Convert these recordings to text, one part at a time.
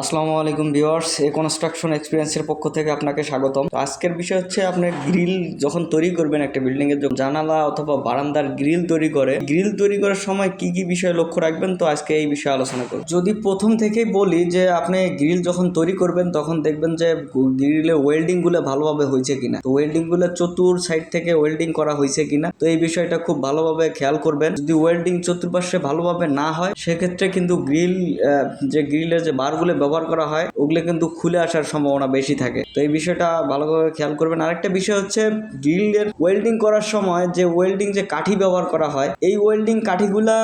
আসসালামু আলাইকুম ভিউয়ার্স, এ কনস্ট্রাকশন এক্সপিরিয়েন্সের পক্ষ থেকে আপনাকে স্বাগতম। আজকের বিষয় হচ্ছে আপনি গ্রিল যখন তৈরি করবেন একটা বিল্ডিং এর জানালা অথবা বারান্দার গ্রিল তৈরি করে গ্রিল তৈরি করার সময় কি কি বিষয় লক্ষ্য রাখবেন? তো আজকে এই বিষয়ে আলোচনা করব। যদি প্রথম থেকেই বলি যে আপনি গ্রিল যখন তৈরি করবেন, তখন দেখবেন যে গ্রিলের ওয়েল্ডিংগুলো ভালোভাবে হয়েছে কিনা। তো ওয়েল্ডিংগুলো চতুর সাইড থেকে ওয়েল্ডিং করা হয়েছে কিনা, তো এই বিষয়টা খুব ভালোভাবে খেয়াল করবেন। যদি ওয়েল্ডিং চতুর্পাশে ভালোভাবে না হয়, সেক্ষেত্রে কিন্তু গ্রিল যে গ্রিলের যে বারগুলো ব্যবহার করা হয়, ওগুলো কিন্তু খুলে আসার সম্ভাবনা বেশি থাকে। তো এই বিষয়টা ভালোভাবে খেয়াল করবেন। আরেকটা বিষয় হচ্ছে, গ্রিলের ওয়েল্ডিং করার সময় যে ওয়েল্ডিং যে কাঠি ব্যবহার করা হয়, এই ওয়েল্ডিং কাঠিগুলা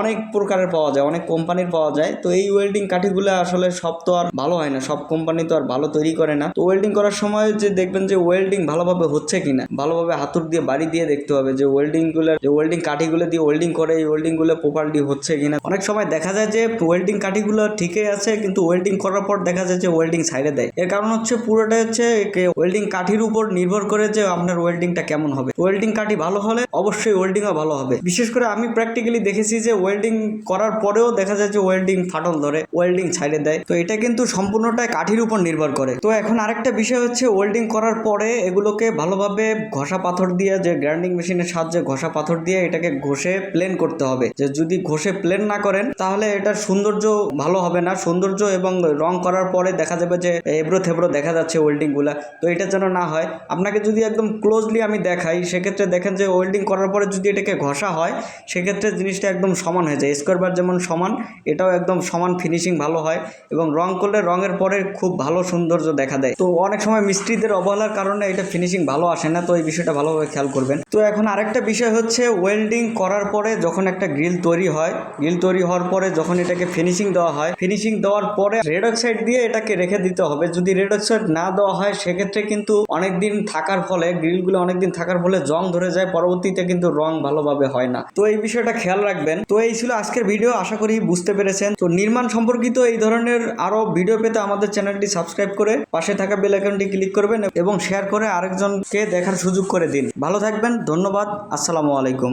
অনেক প্রকারের পাওয়া যায়, অনেক কোম্পানির পাওয়া যায়। তো এই ওয়েল্ডিং কাঠিগুলো আসলে সব তো আর ভালো হয় না, সব কোম্পানি তো আর ভালো তৈরি করে না। তো ওয়েল্ডিং করার সময় যে দেখবেন যে ওয়েল্ডিং ভালোভাবে হচ্ছে কিনা, ভালোভাবে হাতুর দিয়ে, বাড়ি দিয়ে দেখতে হবে যে ওয়েল্ডিংগুলো, যে ওয়েল্ডিং কাঠিগুলো দিয়ে ওয়েল্ডিং করে, এই ওয়েল্ডিংগুলো প্রপারলি হচ্ছে কিনা। অনেক সময় দেখা যায় যে ওয়েল্ডিং কাঠিগুলো ঠিকই আছে, কিন্তু ওয়েল্ডিং করার পর দেখা যায় যে ওয়েল্ডিং সাইডে দেয়। এর কারণ হচ্ছে পুরোটা হচ্ছে ওয়েল্ডিং কাঠির উপর নির্ভর করে যে আপনার ওয়েল্ডিংটা কেমন হবে। ওয়েল্ডিং কাঠি ভালো হলে অবশ্যই ওয়েল্ডিংও ভালো হবে। বিশেষ করে আমি প্র্যাকটিক্যালি দেখেছি যে ওয়েল্ডিং করার পরেও দেখা যায় যে ওয়েল্ডিং ফাটল ধরে ওয়েল্ডিং ছাইড়ে দেয়। তো এটা কিন্তু সম্পূর্ণটাই কাঠির উপর নির্ভর করে। তো এখন আরেকটা বিষয় হচ্ছে ওয়েল্ডিং করার পরে এগুলোকে ভালোভাবে ঘষা পাথর দিয়ে যে গ্রাইন্ডিং মেশিনের সাহায্যে ঘষা পাথর দিয়ে এটাকে ঘষে প্লেন করতে হবে। যে যদি ঘষে প্লেন না করেন তাহলে এটার সৌন্দর্য ভালো হবে না। সৌন্দর্য এবং রং করার পরে দেখা যাবে যে এবড়ো থেবড়ো দেখা যাচ্ছে ওয়েল্ডিংগুলা। তো এটা যেন না হয়। আপনাকে যদি একদম ক্লোজলি আমি দেখাই, সেক্ষেত্রে দেখেন যে ওয়েল্ডিং করার পরে যদি এটাকে ঘষা হয়, সেক্ষেত্রে জিনিসটা একদম সমান হয়ে যায়। স্কোয়ার বার যেমন সমান, এটাও একদম সমান ফিনিশিং ভালো হয় এবং রং করলে রঙের পরে খুব ভালো সৌন্দর্য দেখা দেয়। তো অনেক সময় মিস্ত্রিদের অবহেলার কারণে এটা ফিনিশিং ভালো আসে না, তো এই বিষয়টা ভালোভাবে খেয়াল করবেন। তো এখন আরেকটা বিষয় হচ্ছে ওয়েল্ডিং করার পরে যখন একটা গ্রিল তৈরি হয় গ্রিল তৈরি হওয়ার পরে যখন এটাকে ফিনিশিং দেওয়া হয় ফিনিশিং দেওয়ার পরে রেড অক্সাইড দিয়ে এটাকে রেখে দিতে হবে। যদি রেড অক্সাইড না দেওয়া হয়, সেক্ষেত্রে কিন্তু অনেকদিন থাকার ফলে, গ্রিলগুলো অনেকদিন থাকার ফলে জং ধরে যায়, পরবর্তীতে কিন্তু রং ভালোভাবে হয় না। তো এই বিষয়টা খেয়াল রাখবেন। তো এই ছিল আজকের ভিডিও, আশা করি বুঝতে পেরেছেন। তো নির্মাণ সম্পর্কিত এই ধরনের আরও ভিডিও পেতে আমাদের চ্যানেলটি সাবস্ক্রাইব করে পাশে থাকা বেল আইকনটি ক্লিক করবেন এবং শেয়ার করে আরেকজনকে দেখার সুযোগ করে দিন। ভালো থাকবেন, ধন্যবাদ, আসসালামু আলাইকুম।